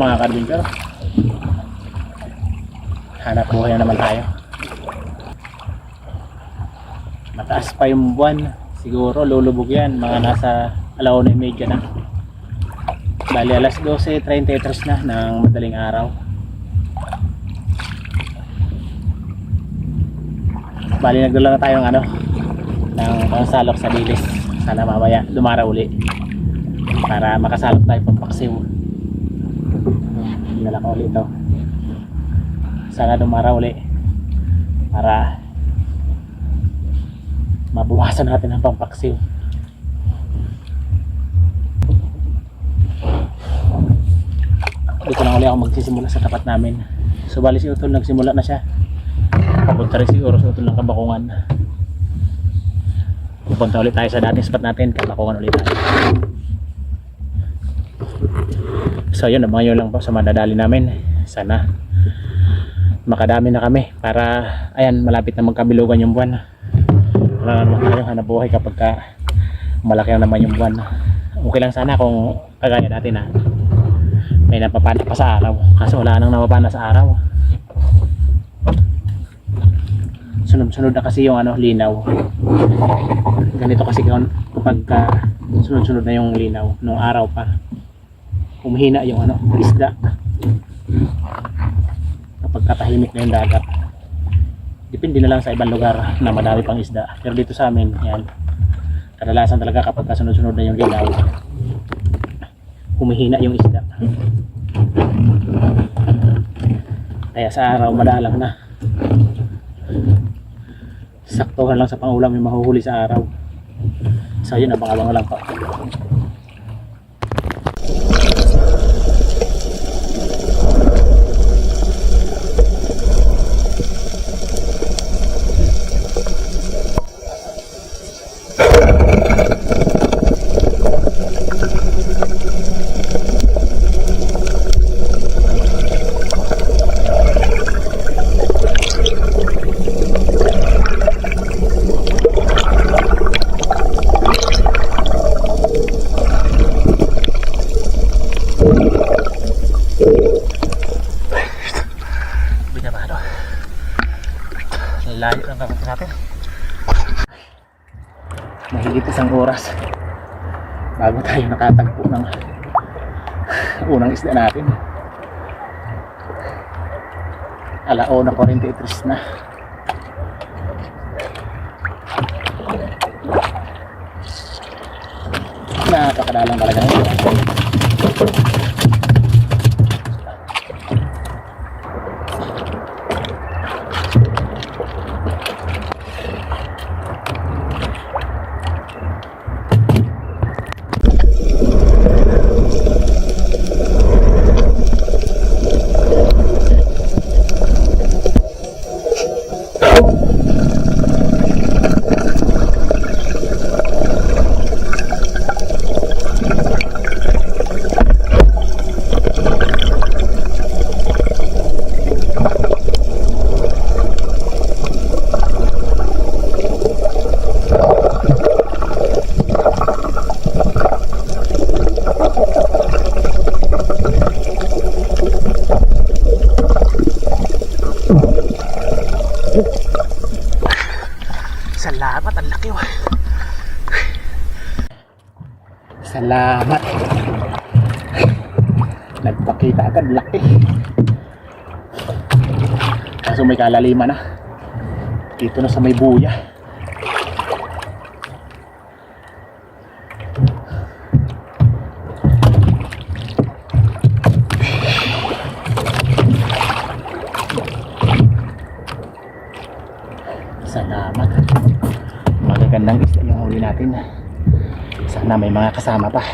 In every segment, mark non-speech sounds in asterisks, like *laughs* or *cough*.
Mga karbinter? Hanap buhay na naman tayo. Mataas pa yung buwan. Siguro lulubog yan. Mga nasa alaw na medya na. Bali alas 12.33 na ng madaling araw. Bali nagdala na tayo ng ano ng pangsalok sa dilis. Sana mamaya dumara uli para makasalok tayo pampaksiw. Dinala ko ulit ito. Sana dumara uli para mabuwasan natin ang pampaksiw. Dito lang uli ako magsisimula sa tapat namin. So bali si Utol nagsimula na siya. Papunta rin siguro sa Utol ng Kabakungan. Pupunta ulit tayo sa dating spot natin. Kabakungan ulit tayo. So yun, mga lang po sa madadali namin. Sana makadami na kami para ayan malapit na magkabilugan yung buwan. Wala na naman tayong hanap kapag ka malaki na naman yung buwan. Okay lang sana kung kagaya dati na may napapana pa sa araw. Kaso wala nang napapana sa araw. Sunod-sunod na kasi yung ano, linaw. Ganito kasi kapag ka sunod-sunod na yung linaw nung araw pa humihina yung ano, isda. Kapag katahimik na yung dagat. Depende na lang sa ibang lugar na madami pang isda. Pero dito sa amin, yan. Kadalasan talaga kapag kasunod-sunod na yung lilaw, humihina yung isda. Kaya sa araw, madalang na. Saktuhan lang sa pangulam yung mahuhuli sa araw. So yun, abang-abang lang po. Lang kapag natin. Mahigit isang oras bago tayo nakatagpo ng unang isda natin. Alao na 43 na. Nakakadalang talaga nito. Salamat, ang laki oh. Salamat. Nagpakita agad, laki. Kaso may kalaliman na. Dito na sa may buya. Salamat. Magagandang isda yung huli natin. Sana may mga kasama pa.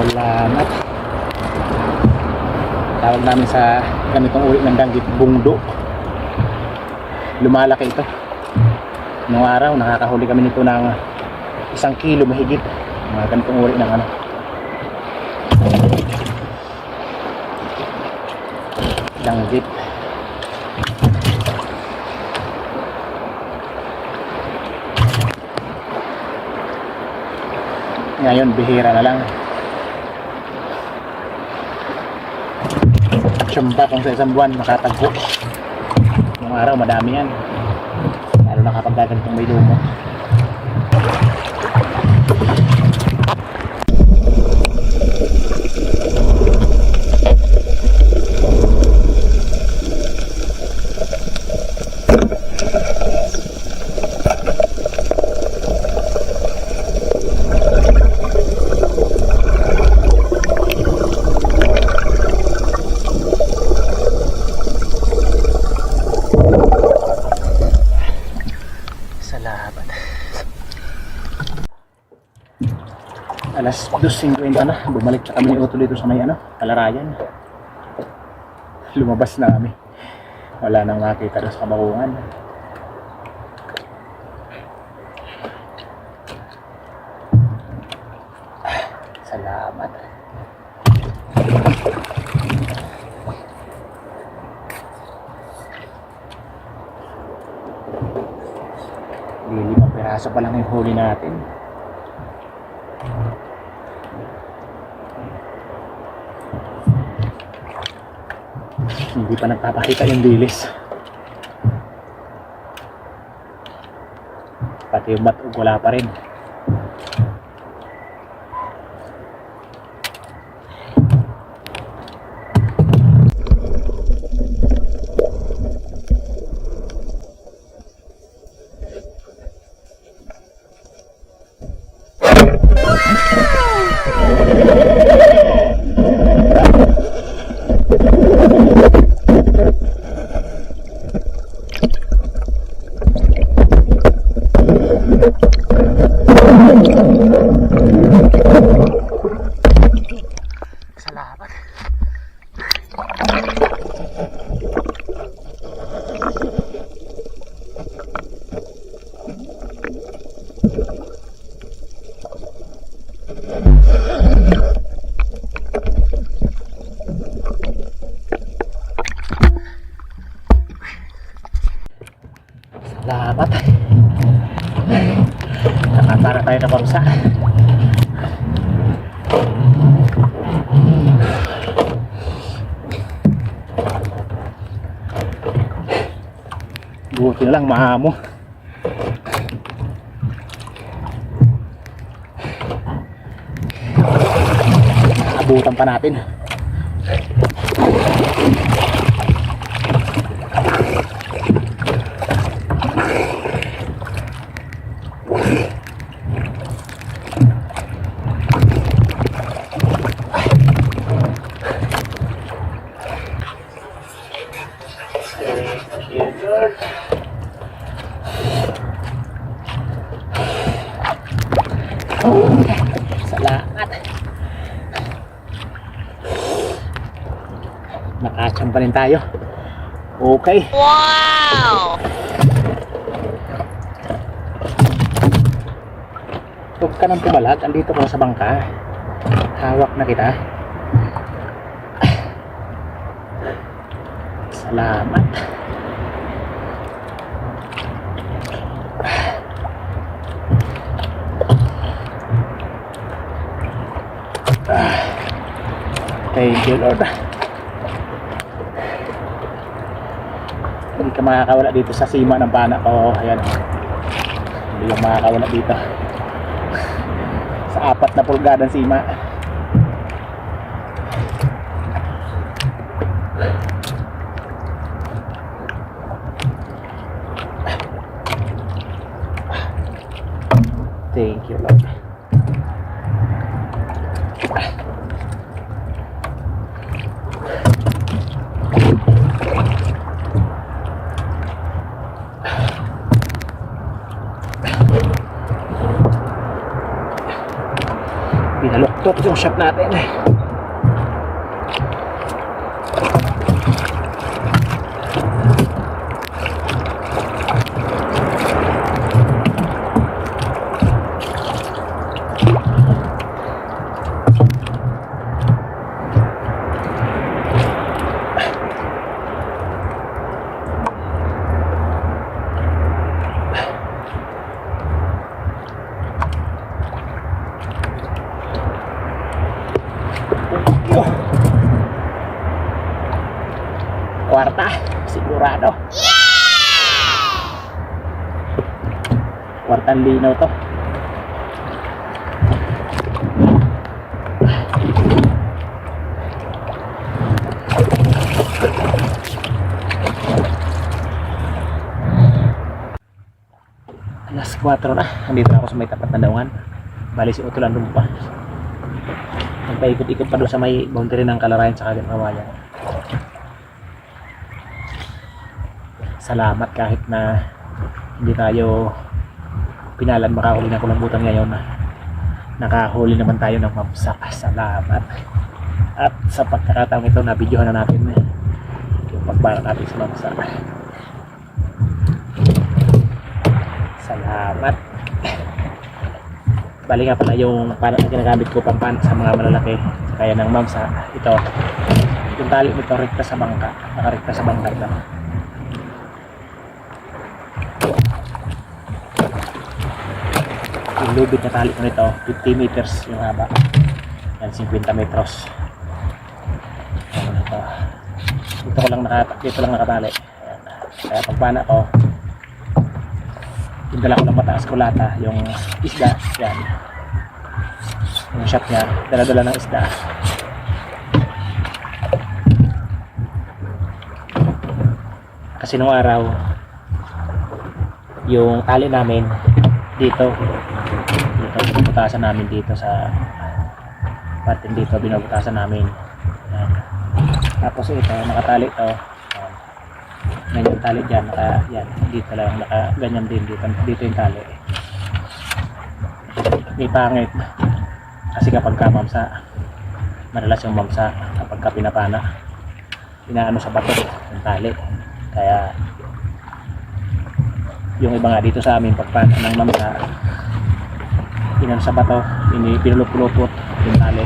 Salamat. Tawag namin sa ganitong uri ng danggit bungdo. Lumalaki ito. Nung araw, nakakahuli kami nito ng isang kilo mahigit. Mga ganitong uri ng ano. Danggit. Ngayon, bihira na lang. Tiyamba kung sa isang buwan makatagpo. Nung araw, madami yan. Lalo na kapag gagantong may lumo. Salamat. Alas 2.50 na. Bumalik na kami ni Otto dito sa may ano, Kalarayan. Lumabas na kami. Wala nang makita doon sa kamakungan. Salamat. Limang piraso pa lang yung huli natin. Hindi pa nagpapakita yung dilis. Pati yung batog wala pa rin. Thank you. Buti na lang maamo. Abutan pa natin. Salamat. Nakachamba rin tayo. Okay. Wow! Huwag ka nang pumalag. Andito ko sa bangka. Hawak na kita. Salamat. Thank you, Lord. Hindi ka makakawala dito sa sima ng pana ko. Ayan. Hindi ka makakawala dito. Sa apat na pulgadang sima. Thank you, Lord. Pinaluktot yung shop natin. Kwarta, sigurado. Kwartang linaw to. Alas 4 na. Andito na ako sa may tapat na daungan. Bali si Utulan Lumpa. Nagpaikot-ikot pa doon sa may boundary ng Kalarayan sa Kagat Salamat kahit na hindi tayo pinalan makahuli ng kulambutan ngayon. Nakahuli naman tayo ng mamsa. Salamat. At sa pagkakataong ito, nabidyohan na natin yung pagbara natin sa mamsa. Salamat. Bali nga pala yung para na ginagamit ko pampan sa mga malalaki kaya ng mamsa ito yung tali nito rekta sa bangka nakarekta sa bangka ito yung lubid na tali nito 50 meters yung haba. Yan 50 metros. Ito. Dito ko lang naka, dito lang nakatali Ayan. kaya pagpana ko yung dala ko ng mataas kulata yung isda. Yan. Yung shop niya dala-dala ng isda. Kasi nung araw yung tali namin dito binubutasan namin dito sa patin dito binubutasan namin. Yan. tapos ito nakatali to. Yan. yan yung tali dyan naka, yan, dito lang naka, ganyan din dito, dito yung tali. May pangit. Kasi kapag ka mamsa madalas yung mamsa kapag ka pinapana inaano sa bato yung tali. Kaya yung iba nga dito sa amin pagpana ng mamsa inano sa bato ini pinulupulupot yung tali.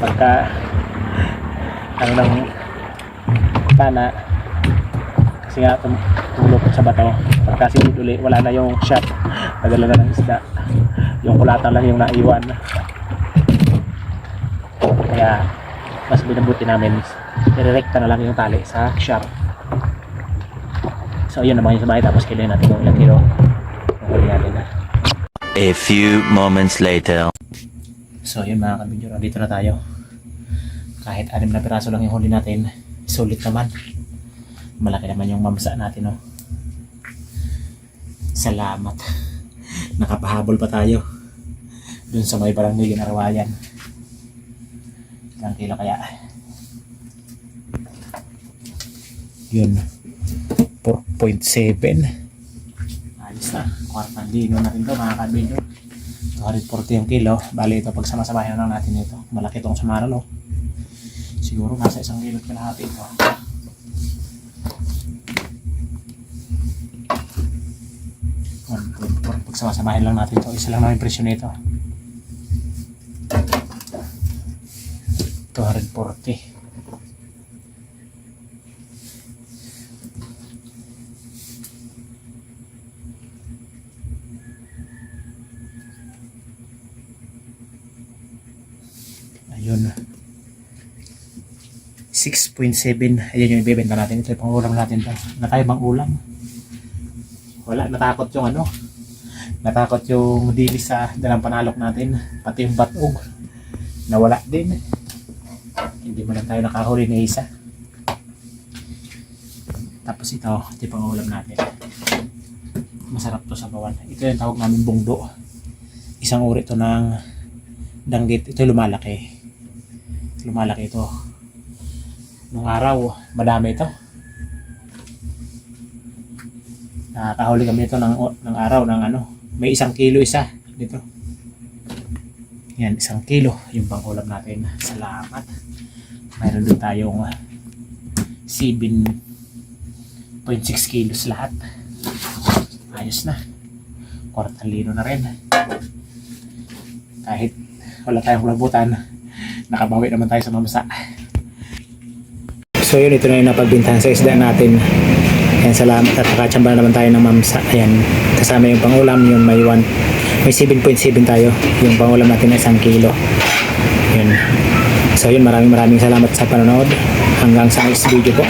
Pagka ano ng pana kasi nga tum tumulupot sa bato. Pagka sinid uli wala na yung shot. Nadala na ng isda. Yung kulata lang yung naiwan. Kaya mas binabuti namin nirerekta na lang yung tali sa shark so yun naman yung sa bahay tapos kiloin natin yung ilang kilo. Yung huli natin A few moments later. so yun mga kabidyo dito na tayo. Kahit anim na piraso lang yung huli natin sulit naman. Malaki naman yung mamsa natin oh. salamat. *laughs* Nakapahabol pa tayo. Dun sa may barangay Ginarawayan ilang kilo kaya. Yun. 4.7 na kwartang lino na rin to mga kabidyo 240 yung kilo. Bali ito pag samasamahin na natin ito malaki itong sumaralo siguro nasa isang kilo at kalahati ito. Pag samasamahin lang natin ito isa lang namin presyo nito. 240 Ayun. 6.7. Ayun yung ibibenta natin. Ito yung pangulam natin to. Na tayo bang ulam? Wala. Natakot yung ano. Natakot yung dilis sa dalang panalok natin. Pati yung batog. Nawala din. Hindi mo lang tayo nakahuli ni isa. Tapos ito, ito yung pangulam natin. Masarap to sa bawan. Ito yung tawag namin bungdo. Isang uri to ng danggit. Ito lumalaki lumalaki ito nung araw madami ito nakakahuli kami ito ng, ng araw ng ano may isang kilo isa dito Yan, isang kilo yung pangulam natin. Salamat. Mayroon din tayong 7.6 kilos lahat. Ayos na. Kwartang lino na rin. Kahit wala tayong labutan, nakabawi naman tayo sa mamsa. So yun, ito na yung napagbintahan sa isda natin. Ayan, salamat at nakachamba naman tayo ng mamsa. Ayan, kasama yung pangulam, yung may 1, may 7.7 tayo. Yung pangulam natin na isang kilo. Yun. So yun, maraming maraming salamat sa panonood. Hanggang sa next video po.